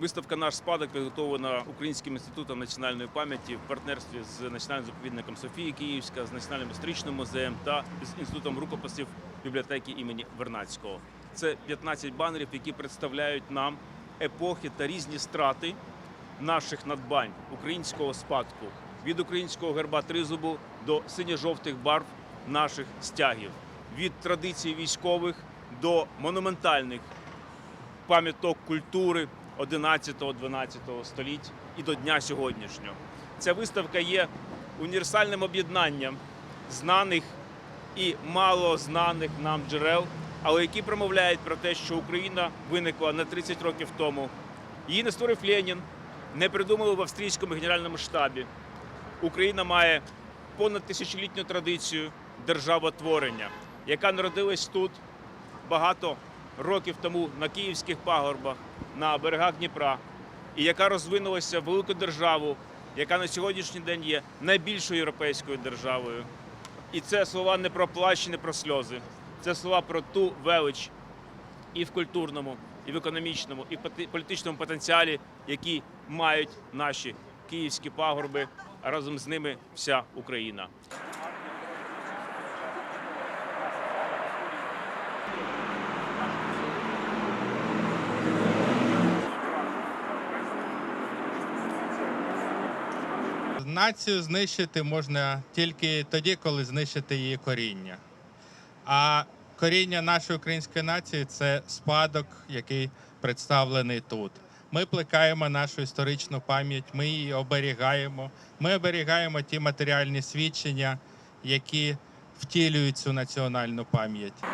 Виставка Наш спадок підготовлена Українським інститутом національної пам'яті в партнерстві з Національним заповідником Софії Київська, з Національним історичним музеєм та з інститутом рукописів бібліотеки імені Вернацького. Це 15 банерів, які представляють нам епохи та різні страти наших надбань українського спадку від українського герба тризубу до синьо-жовтих барв наших стягів, від традицій військових до монументальних пам'яток культури 11-12 століть і до дня сьогоднішнього. Ця виставка є універсальним об'єднанням знаних і малознаних нам джерел, але які промовляють про те, що Україна виникла не 30 років тому. Її не створив Ленін, не придумали в австрійському генеральному штабі. Україна має понад тисячолітню традицію державотворення, яка народилась тут багато років тому на київських пагорбах, на берегах Дніпра, і яка розвинулася в велику державу, яка на сьогоднішній день є найбільшою європейською державою. І це слова не про плач, не про сльози. Це слова про ту велич і в культурному, і в економічному, і в політичному потенціалі, які мають наші київські пагорби, а разом з ними вся Україна. Націю знищити можна тільки тоді, коли знищити її коріння. А коріння нашої української нації це спадок, який представлений тут. Ми плекаємо нашу історичну пам'ять, ми її оберігаємо. Ми оберігаємо ті матеріальні свідчення, які втілюють цю національну пам'ять.